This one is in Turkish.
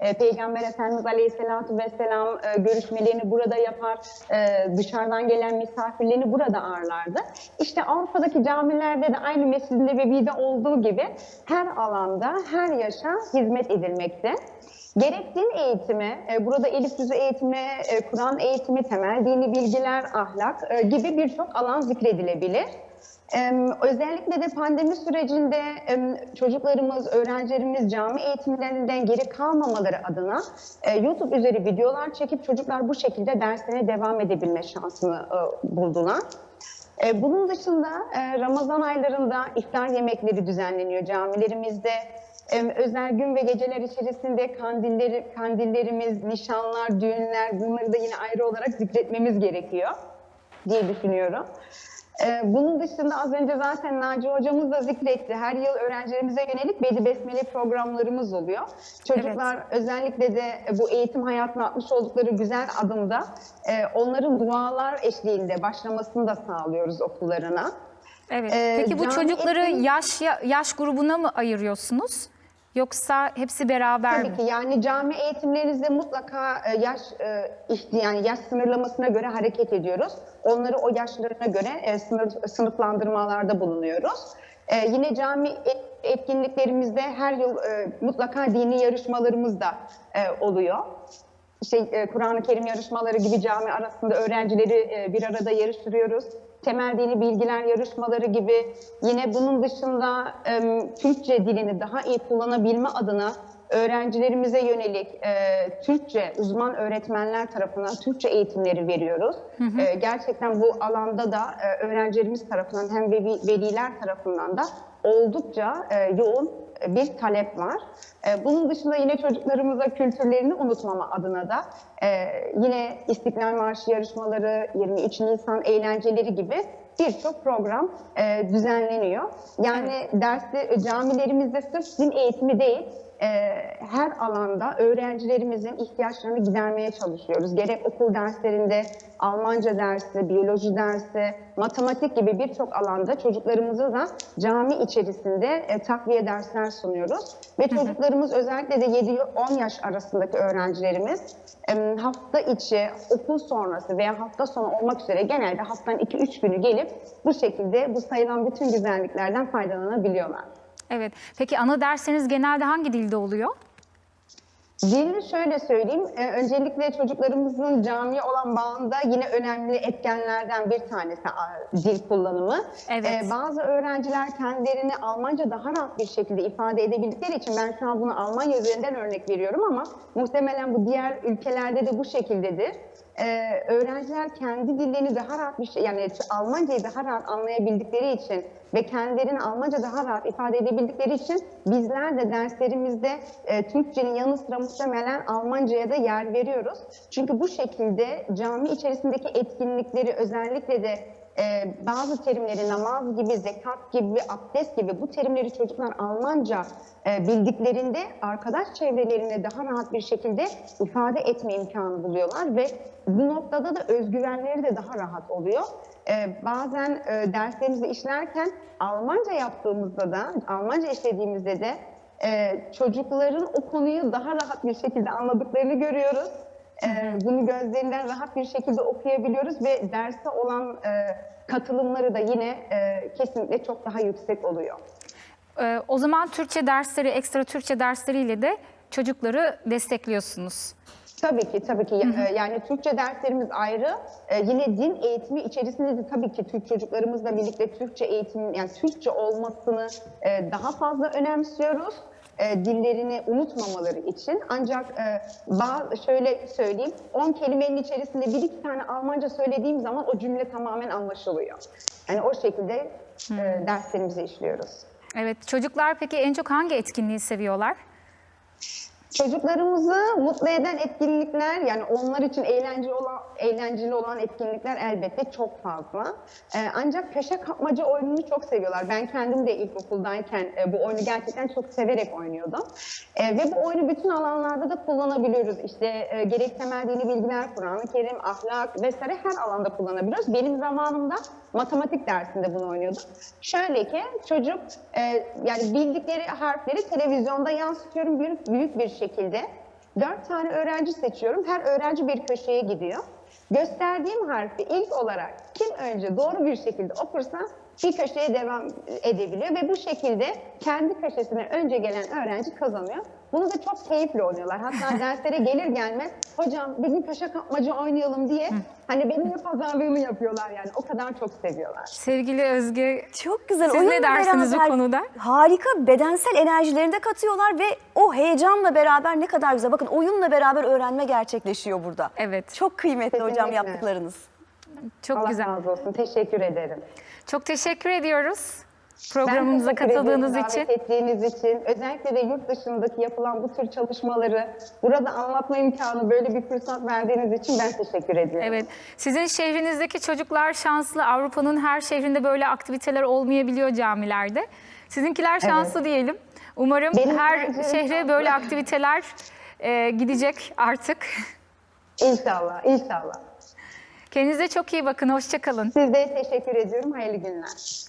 e, Peygamber Efendimiz Aleyhisselatü Vesselam e, görüşmelerini burada yapar, e, dışarıdan gelen misafirlerini burada ağırlardı. İşte Avrupa'daki camilerde de aynı Mescid-i Nebevi'de olduğu gibi her alanda, her yaşa hizmet edilmekte. Gerek din eğitimi, burada elif düzü eğitimi, Kur'an eğitimi, temel dini bilgiler, ahlak gibi birçok alan zikredilebilir. Özellikle de pandemi sürecinde çocuklarımız, öğrencilerimiz cami eğitimlerinden geri kalmamaları adına e, YouTube üzeri videolar çekip çocuklar bu şekilde derslerine devam edebilme şansını e, buldular. E, Bunun dışında Ramazan aylarında iftar yemekleri düzenleniyor camilerimizde. Özel gün ve geceler içerisinde kandilleri, kandillerimiz, nişanlar, düğünler bunları da yine ayrı olarak zikretmemiz gerekiyor diye düşünüyorum. Ee, Bunun dışında az önce zaten Naci hocamız da zikretti. Her yıl öğrencilerimize yönelik Bedi Besmele programlarımız oluyor. Çocuklar özellikle de bu eğitim hayatına atmış oldukları güzel adımda e, onların dualar eşliğinde başlamasını da sağlıyoruz okullarına. Evet. Ee, Peki bu çocukları yaş yaş grubuna mı ayırıyorsunuz? Yoksa hepsi beraber Tabii mi? ki yani cami eğitimlerinizde mutlaka e, yaş e, yani yaş sınırlamasına göre hareket ediyoruz. Onları o yaşlarına göre e, sınır, sınıflandırmalarda bulunuyoruz. Yine cami et- etkinliklerimizde her yıl mutlaka dini yarışmalarımız da oluyor. E, Kur'an-ı Kerim yarışmaları gibi cami arasında öğrencileri bir arada yarıştırıyoruz. Temel dini bilgiler yarışmaları gibi yine bunun dışında e, Türkçe dilini daha iyi kullanabilme adına öğrencilerimize yönelik e, Türkçe uzman öğretmenler tarafından Türkçe eğitimleri veriyoruz. E, gerçekten bu alanda da e, öğrencilerimiz tarafından hem veli- veliler tarafından da oldukça e, yoğun bir talep var. E, Bunun dışında yine çocuklarımıza kültürlerini unutmama adına da e, yine İstiklal Marşı yarışmaları, 23 Nisan eğlenceleri gibi birçok program e, düzenleniyor. Yani derste camilerimizde sırf din eğitimi değil, e, her alanda öğrencilerimizin ihtiyaçlarını gidermeye çalışıyoruz. Gerek okul derslerinde Almanca dersi, biyoloji dersi, matematik gibi birçok alanda çocuklarımıza da cami içerisinde e, takviye dersler sunuyoruz. Ve çocuklarımız özellikle de 7-10 yaş arasındaki öğrencilerimiz e, hafta içi, okul sonrası veya hafta sonu olmak üzere genelde haftanın 2-3 günü gelip bu şekilde bu sayılan bütün güzelliklerden faydalanabiliyorlar. Evet. Peki ana dersiniz genelde hangi dilde oluyor? Dili şöyle söyleyeyim, e, öncelikle çocuklarımızın camiye olan bağında yine önemli etkenlerden bir tanesi a, dil kullanımı. Evet. E, bazı öğrenciler kendilerini Almanca daha rahat bir şekilde ifade edebildikleri için ben şu an bunu Almanya üzerinden örnek veriyorum ama muhtemelen bu diğer ülkelerde de bu şekildedir. E, öğrenciler kendi dillerini daha rahat bir şey, yani Almancayı daha rahat anlayabildikleri için ve kendilerini Almanca daha rahat ifade edebildikleri için bizler de derslerimizde e, Türkçenin yanı sıra muhtemelen Almanca'ya da yer veriyoruz. Çünkü bu şekilde cami içerisindeki etkinlikleri özellikle de e, bazı terimleri namaz gibi, zekat gibi, abdest gibi bu terimleri çocuklar Almanca e, bildiklerinde arkadaş çevrelerine daha rahat bir şekilde ifade etme imkanı buluyorlar ve bu noktada da özgüvenleri de daha rahat oluyor. E, bazen e, derslerimizi işlerken Almanca yaptığımızda da, Almanca işlediğimizde de e, çocukların o konuyu daha rahat bir şekilde anladıklarını görüyoruz. E, bunu gözlerinden rahat bir şekilde okuyabiliyoruz ve derse olan e, katılımları da yine e, kesinlikle çok daha yüksek oluyor. Ee, o zaman Türkçe dersleri, ekstra Türkçe dersleriyle de çocukları destekliyorsunuz. Tabii ki, tabii ki. Ya- e, Yani Türkçe derslerimiz ayrı. E, yine din eğitimi içerisinde de tabii ki Türk çocuklarımızla birlikte Türkçe eğitim, yani Türkçe olmasını e, daha fazla önemsiyoruz. E, dillerini unutmamaları için. Ancak e, bazı, şöyle söyleyeyim, 10 kelimenin içerisinde bir iki tane Almanca söylediğim zaman o cümle tamamen anlaşılıyor. Yani o şekilde e, derslerimizi işliyoruz. Evet. Çocuklar peki en çok hangi etkinliği seviyorlar? Çocuklarımızı mutlu eden etkinlikler yani onlar için eğlenceli olan eğlenceli olan etkinlikler elbette çok fazla. Ee, ancak köşe kapmaca oyununu çok seviyorlar. Ben kendim de ilkokuldayken e, bu oyunu gerçekten çok severek oynuyordum. E, ve bu oyunu bütün alanlarda da kullanabiliyoruz. İşte e, gerek temel dini bilgiler, Kur'an-ı Kerim, ahlak vesaire her alanda kullanabiliyoruz. Benim zamanımda matematik dersinde bunu oynuyordum. Şöyle ki çocuk e, yani bildikleri harfleri televizyonda yansıtıyorum büyük, büyük bir şekilde. Dört tane öğrenci seçiyorum. Her öğrenci bir köşeye gidiyor. Gösterdiğim harfi ilk olarak kim önce doğru bir şekilde okursa bir köşeye devam edebiliyor ve bu şekilde kendi köşesine önce gelen öğrenci kazanıyor. Bunu da çok keyifli oynuyorlar. Hatta derslere gelir gelmez hocam gün köşe kapmaca oynayalım diye hani benimle pazarlığını yapıyorlar yani. O kadar çok seviyorlar. Sevgili Özge, Çok güzel. Siz ne Oyunla dersiniz bu beraber konuda? Harika bedensel enerjilerini de katıyorlar ve o heyecanla beraber ne kadar güzel. Bakın oyunla beraber öğrenme gerçekleşiyor burada. Evet. Çok kıymetli hocam Kesinlikle. yaptıklarınız. Çok Allah güzel. razı olsun. Teşekkür ederim. Çok teşekkür ediyoruz programımıza teşekkür katıldığınız ediyorum için. davet ettiğiniz için. Özellikle de yurt dışındaki yapılan bu tür çalışmaları burada anlatma imkanı, böyle bir fırsat verdiğiniz için ben teşekkür ediyorum. Evet. Sizin şehrinizdeki çocuklar şanslı. Avrupa'nın her şehrinde böyle aktiviteler olmayabiliyor camilerde. Sizinkiler şanslı diyelim. Umarım Benim her şehre şanslı. böyle aktiviteler e, gidecek artık. İnşallah, inşallah. Kendinize çok iyi bakın. Hoşçakalın. Siz de teşekkür ediyorum. Hayırlı günler.